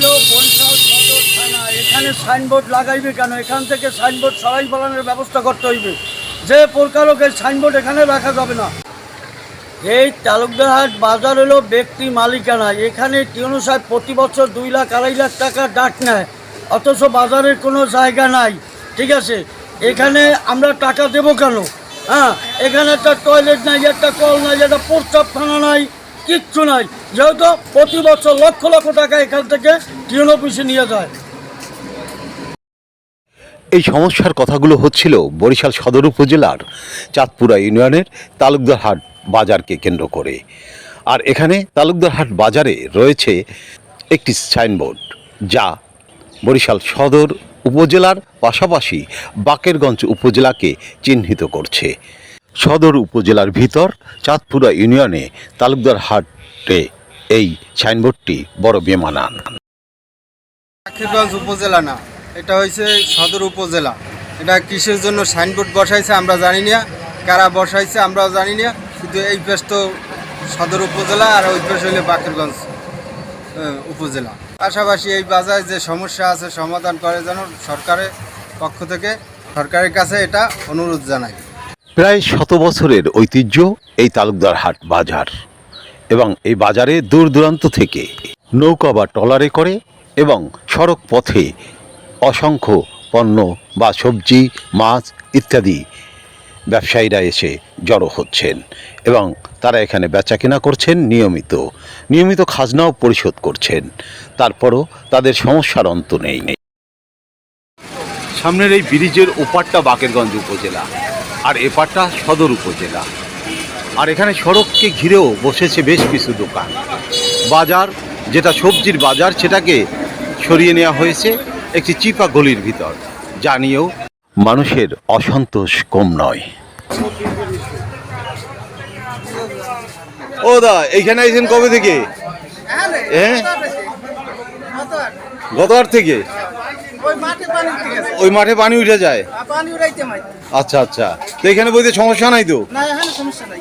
হলো বরিশাল সদর থানা। এখানে সাইনবোর্ড লাগাইবে কেন? এখান থেকে সাইনবোর্ড সরাই ফেলানোর ব্যবস্থা করতে হইবে। যে প্রকারকের সাইনবোর্ড এখানে রাখা যাবে না। এই তালুকদারহাট বাজার হলো ব্যক্তি মালিকানা। এখানে টিউনু সাহেব প্রতি বছর দুই লাখ, আড়াই লাখ টাকা ডাক নেয়। অথচ বাজারের কোনো জায়গা নাই। ঠিক আছে? এখানে আমরা টাকা দেবো কেন? হ্যাঁ? এখানে একটা টয়লেট নাই, একটা কল নাই, একটা প্রস্তাব থানা নাই। কিচ্ছু নাই। যেহেতু প্রতি বছর লক্ষ লক্ষ টাকা এখান থেকে টিউন অফিসে নিয়ে যায়। এই সমস্যার কথাগুলো হচ্ছিল বরিশাল সদর উপজেলার চাঁদপুরা ইউনিয়নের তালুকদারহাট বাজারকে কেন্দ্র করে। আর এখানে তালুকদারহাট বাজারে রয়েছে একটি সাইনবোর্ড, যা বরিশাল সদর উপজেলার পাশাপাশি বাকেরগঞ্জ উপজেলাকে চিহ্নিত করছে। সদর উপজেলার ভিতর চাঁদপুরা ইউনিয়নে তালুকদার হাটে এই সাইনবোর্ডটি বড় বেমানান। উপজেলা না, এটা হয়েছে সদর উপজেলা। এটা কিসের জন্য সাইনবোর্ড বসাইছে আমরা জানি না, কারা বসাইছে আমরাও জানি না, কিন্তু এই পেশ তো সদর উপজেলা আর ওই পেশ হইলে বাকেরগঞ্জ উপজেলা। পাশাপাশি এই বাজারে যে সমস্যা আছে সমাধান করে যেন সরকারের পক্ষ থেকে, সরকারের কাছে এটা অনুরোধ জানাই। প্রায় শত বছরের ঐতিহ্য এই তালুকদার হাট বাজার এবং এই বাজারে দূর দূরান্ত থেকে নৌকা বা ট্রলারে করে এবং সড়ক পথে অসংখ্য পণ্য বা সবজি, মাছ ইত্যাদি ব্যবসায়ীরা এসে জড়ো হচ্ছেন এবং তারা এখানে বেচাকেনা করছেন নিয়মিত। নিয়মিত খাজনাও পরিশোধ করছেন। তারপরও তাদের সমস্যার অন্ত নেই। সামনের এই ব্রিজের ওপারটা বাকেরগঞ্জ উপজেলা। আর এপারটা সদর উপজেলা। আর এখানে সড়ককে ঘিরেও বসেছে বেশ কিছু দোকান। বাজার যেটা সবজির বাজার সেটাকে সরিয়ে নেওয়া হয়েছে একটি চিপা গলির ভিতর যা নিয়েও মানুষের অসন্তোষ কম নয়। ও দা এইখানে আইছেন কবে থেকে? হ্যাঁ গতবার থেকে? ওই মাঠে পানি উঠে যায়? আচ্ছা আচ্ছা। তো এখানে বইতে সমস্যা নাই তো? সমস্যা নাই।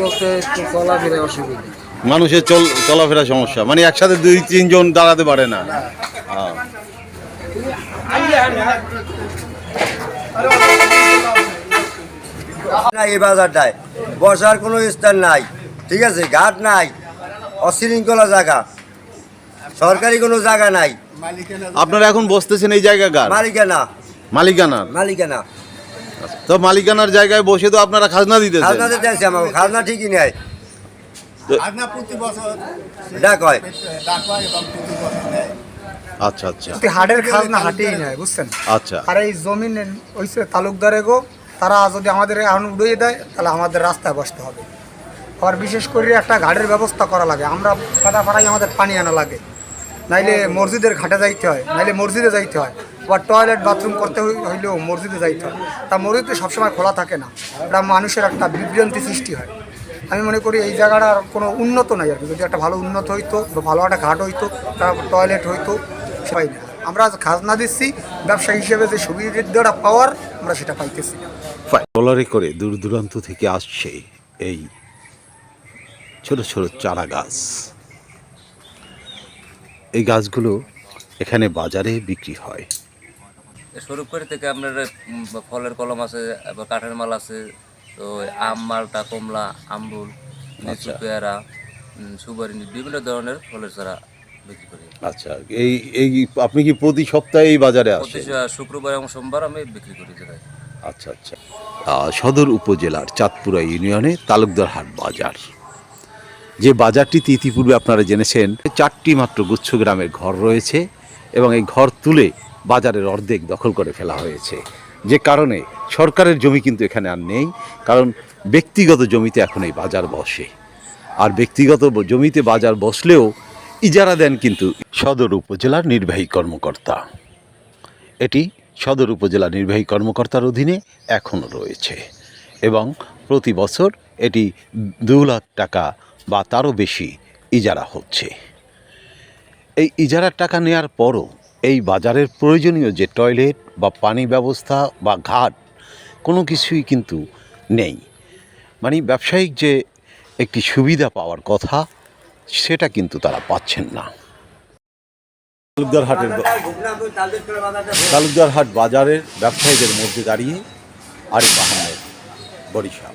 বলতে একটু চলাফেরা অসুবিধা। মানুষের চল চলাফেরা সমস্যা। মানে একসাথে দুই তিনজন দাঁড়াতে পারে না। হ্যাঁ। না এই বাজারটায়। বসার কোনো স্থান নাই। ঠিক আছে ঘাট নাই অশৃঙ্খলা জায়গা। সরকারি কোনো জায়গা নাই। আপনারা এখন বসতেছেন এই জায়গাকার? মালিকানা। মালিকানার? মালিকানা। তো মালিকানার জায়গায় বসে তো আপনারা খাজনা দিতেছেন। খাজনা দিতে আসছে আমাকে খাজনা ঠিকই নেয়। আচ্ছা আচ্ছা। হাটের খাজনা হাটেই নেয় বুঝছেন? আচ্ছা। আর এই জমিন তালুকদারে গো তারা যদি আমাদের এখন উড়িয়ে দেয় তাহলে আমাদের রাস্তায় বসতে হবে। আবার বিশেষ করে একটা ঘাটের ব্যবস্থা করা লাগে। আমরা কাদা ফাড়াই আমাদের পানি আনা লাগে। নাইলে মসজিদের ঘাটে যাইতে হয়, নাইলে মসজিদে যাইতে হয়। আবার টয়লেট বাথরুম করতে হইলেও মসজিদে যাইতে হয়। তা মসজিদ তো সবসময় খোলা থাকে না। এটা মানুষের একটা বিভ্রান্তি সৃষ্টি হয়। আমি মনে করি এই জায়গাটার কোনো উন্নত নাই আর কি। যদি একটা ভালো উন্নত হইতো বা ভালো একটা ঘাট হইতো তারপর টয়লেট হইতো, সবাই না আমরা খাজনা দিচ্ছি। ব্যবসা হিসেবে যে সুবিধাটা পাওয়ার, আমরা সেটা পাইতেছি। করে দূর দূরান্ত থেকে আসছে এই ছোট ছোট চারা গাছ। এই গাছগুলো এখানে বাজারে বিক্রি হয়। স্বরূপ করে থেকে আপনার ফলের কলম আছে আবার কাঠের মাল আছে তো আম মালটা কমলা আম্বুল লিচু পেয়ারা উম, সুপারি বিভিন্ন ধরনের ফলের চারা বিক্রি করি। আচ্ছা এই এই আপনি কি প্রতি সপ্তাহে এই বাজারে আসেন? শুক্রবার এবং সোমবার আমি বিক্রি করি আচ্ছা আচ্ছা। সদর উপজেলার চাঁদপুরা ইউনিয়নে তালুকদারহাট বাজার। যে বাজারটিতে ইতিপূর্বে আপনারা জেনেছেন, চারটি মাত্র গুচ্ছ গ্রামের ঘর রয়েছে এবং এই ঘর তুলে বাজারের অর্ধেক দখল করে ফেলা হয়েছে। যে কারণে সরকারের জমি কিন্তু এখানে আর নেই, কারণ ব্যক্তিগত জমিতে এখন এই বাজার বসে। আর ব্যক্তিগত জমিতে বাজার বসলেও ইজারা দেন কিন্তু সদর উপজেলার নির্বাহী কর্মকর্তা। এটি সদর উপজেলা নির্বাহী কর্মকর্তার অধীনে এখনও রয়েছে এবং প্রতি বছর এটি দু লাখ টাকা বা তারও বেশি ইজারা হচ্ছে। এই ইজারার টাকা নেয়ার পরও এই বাজারের প্রয়োজনীয় যে টয়লেট বা পানি ব্যবস্থা বা ঘাট, কোনো কিছুই কিন্তু নেই। মানে ব্যবসায়িক যে একটি সুবিধা পাওয়ার কথা, সেটা কিন্তু তারা পাচ্ছেন না। তালুকদার হাটের তালুকদার হাট বাজারের ব্যবসায়ীদের মধ্যে দাঁড়িয়ে আরিফ আহমেদ বরিশাল।